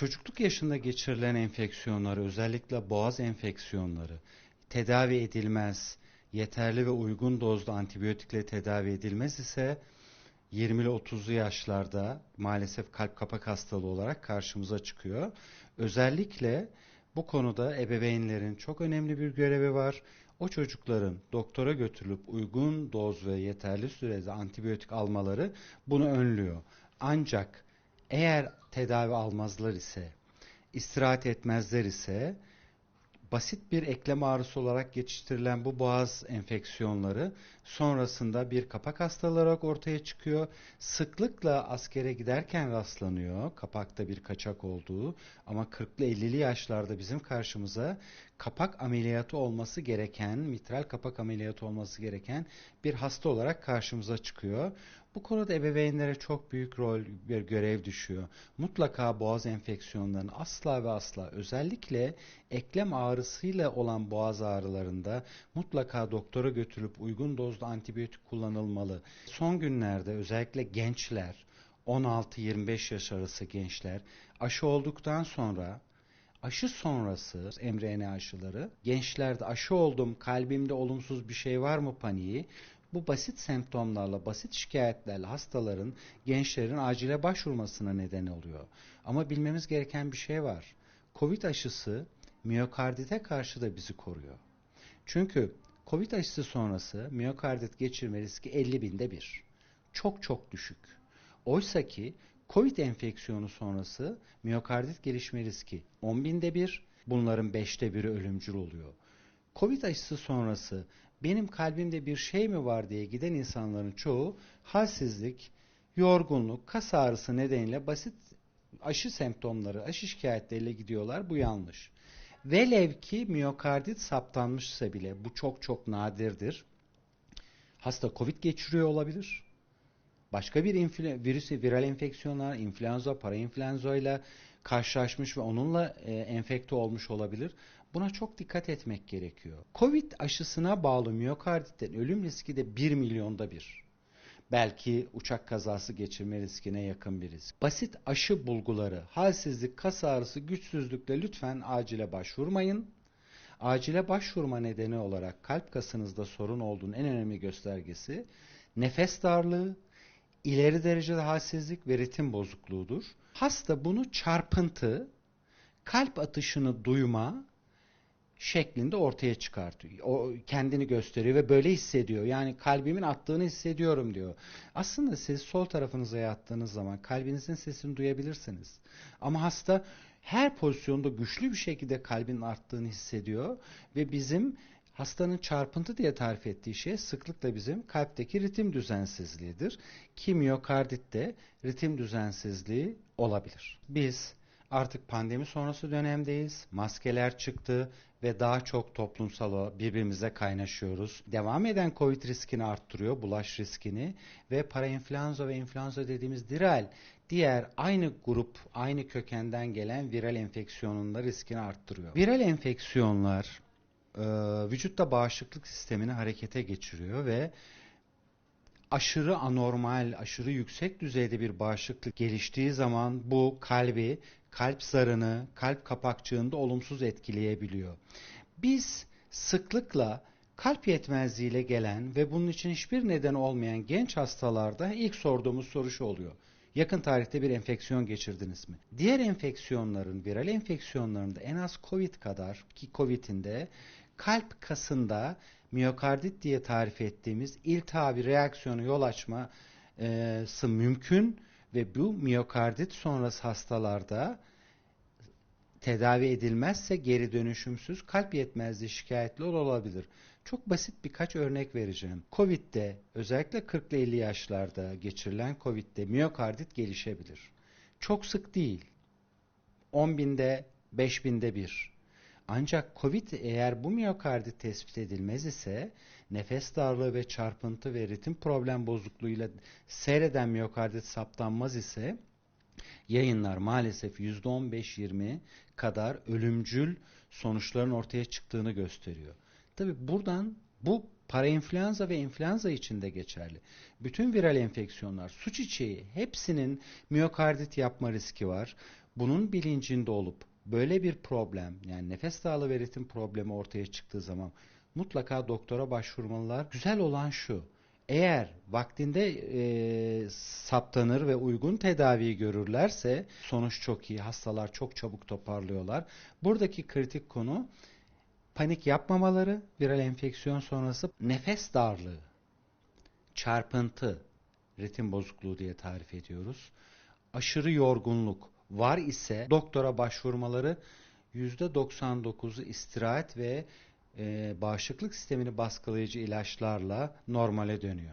çocukluk yaşında geçirilen enfeksiyonlar, özellikle boğaz enfeksiyonları tedavi edilmez, yeterli ve uygun dozda antibiyotikle tedavi edilmez ise 20'li 30'lu yaşlarda maalesef kalp kapak hastalığı olarak karşımıza çıkıyor. Özellikle bu konuda ebeveynlerin çok önemli bir görevi var. O çocukların doktora götürülüp uygun doz ve yeterli sürede antibiyotik almaları bunu önlüyor. Ancak eğer tedavi almazlar ise, istirahat etmezler ise basit bir eklem ağrısı olarak geçiştirilen bu boğaz enfeksiyonları sonrasında bir kapak hastalığı olarak ortaya çıkıyor. Sıklıkla askere giderken rastlanıyor kapakta bir kaçak olduğu ama 40'lı 50'li yaşlarda bizim karşımıza kapak ameliyatı olması gereken, mitral kapak ameliyatı olması gereken bir hasta olarak karşımıza çıkıyor. Bu konuda ebeveynlere çok büyük rol bir görev düşüyor. Mutlaka boğaz enfeksiyonlarının asla ve asla özellikle eklem ağrısıyla olan boğaz ağrılarında mutlaka doktora götürüp uygun dozda antibiyotik kullanılmalı. Son günlerde özellikle gençler 16-25 yaş arası gençler aşı olduktan sonra aşı sonrası mRNA aşıları gençlerde aşı oldum kalbimde olumsuz bir şey var mı paniği bu basit semptomlarla, basit şikayetlerle hastaların, gençlerin acile başvurmasına neden oluyor. Ama bilmemiz gereken bir şey var. Covid aşısı miyokardite karşı da bizi koruyor. Çünkü Covid aşısı sonrası miyokardit geçirme riski 50 binde bir. Çok çok düşük. Oysa ki Covid enfeksiyonu sonrası miyokardit gelişme riski 10 binde bir. Bunların 5'te biri ölümcül oluyor. Covid aşısı sonrası benim kalbimde bir şey mi var diye giden insanların çoğu halsizlik, yorgunluk, kas ağrısı nedeniyle basit aşı semptomları, aşı şikayetleriyle gidiyorlar. Bu yanlış. Velev ki miyokardit saptanmışsa bile bu çok çok nadirdir. Hasta Covid geçiriyor olabilir. Başka bir virüsü, viral enfeksiyonlar, influenza, parainfluenza ile karşılaşmış ve onunla e, enfekte olmuş olabilir. Buna çok dikkat etmek gerekiyor. Covid aşısına bağlı miyokarditten ölüm riski de 1 milyonda bir. Belki uçak kazası geçirme riskine yakın bir risk. Basit aşı bulguları, halsizlik, kas ağrısı, güçsüzlükle lütfen acile başvurmayın. Acile başvurma nedeni olarak kalp kasınızda sorun olduğunun en önemli göstergesi nefes darlığı, ileri derecede halsizlik ve ritim bozukluğudur. Hasta bunu çarpıntı, kalp atışını duyma şeklinde ortaya çıkartıyor. O kendini gösteriyor ve böyle hissediyor. Yani kalbimin attığını hissediyorum diyor. Aslında siz sol tarafınıza yattığınız zaman kalbinizin sesini duyabilirsiniz. Ama hasta her pozisyonda güçlü bir şekilde kalbin arttığını hissediyor ve bizim hastanın çarpıntı diye tarif ettiği şey sıklıkla bizim kalpteki ritim düzensizliğidir. Ki miyokarditte ritim düzensizliği olabilir. Biz Artık pandemi sonrası dönemdeyiz. Maskeler çıktı ve daha çok toplumsal birbirimize kaynaşıyoruz. Devam eden Covid riskini arttırıyor, bulaş riskini ve parainfluenza ve influenza dediğimiz viral diğer aynı grup, aynı kökenden gelen viral enfeksiyonun da riskini arttırıyor. Viral enfeksiyonlar e, vücutta bağışıklık sistemini harekete geçiriyor ve aşırı anormal, aşırı yüksek düzeyde bir bağışıklık geliştiği zaman bu kalbi kalp zarını, kalp kapakçığında olumsuz etkileyebiliyor. Biz sıklıkla kalp yetmezliğiyle gelen ve bunun için hiçbir neden olmayan genç hastalarda ilk sorduğumuz soru şu oluyor. Yakın tarihte bir enfeksiyon geçirdiniz mi? Diğer enfeksiyonların, viral enfeksiyonlarında en az COVID kadar ki COVID'in de kalp kasında miyokardit diye tarif ettiğimiz iltihabi reaksiyonu yol açması mümkün ve bu miyokardit sonrası hastalarda tedavi edilmezse geri dönüşümsüz kalp yetmezliği şikayetli olabilir. Çok basit birkaç örnek vereceğim. Covid'de özellikle 40 ile 50 yaşlarda geçirilen Covid'de miyokardit gelişebilir. Çok sık değil. 10 binde 5 binde bir. Ancak COVID eğer bu miyokardit tespit edilmez ise nefes darlığı ve çarpıntı ve ritim problem bozukluğuyla seyreden miyokardit saptanmaz ise yayınlar maalesef %15-20 kadar ölümcül sonuçların ortaya çıktığını gösteriyor. Tabi buradan bu parainfluenza ve influenza için de geçerli. Bütün viral enfeksiyonlar, su çiçeği hepsinin miyokardit yapma riski var. Bunun bilincinde olup böyle bir problem yani nefes darlığı ve ritim problemi ortaya çıktığı zaman mutlaka doktora başvurmalılar. Güzel olan şu. Eğer vaktinde e, saptanır ve uygun tedaviyi görürlerse sonuç çok iyi. Hastalar çok çabuk toparlıyorlar. Buradaki kritik konu panik yapmamaları, viral enfeksiyon sonrası nefes darlığı, çarpıntı, ritim bozukluğu diye tarif ediyoruz. Aşırı yorgunluk var ise doktora başvurmaları %99'u istirahat ve e, bağışıklık sistemini baskılayıcı ilaçlarla normale dönüyor.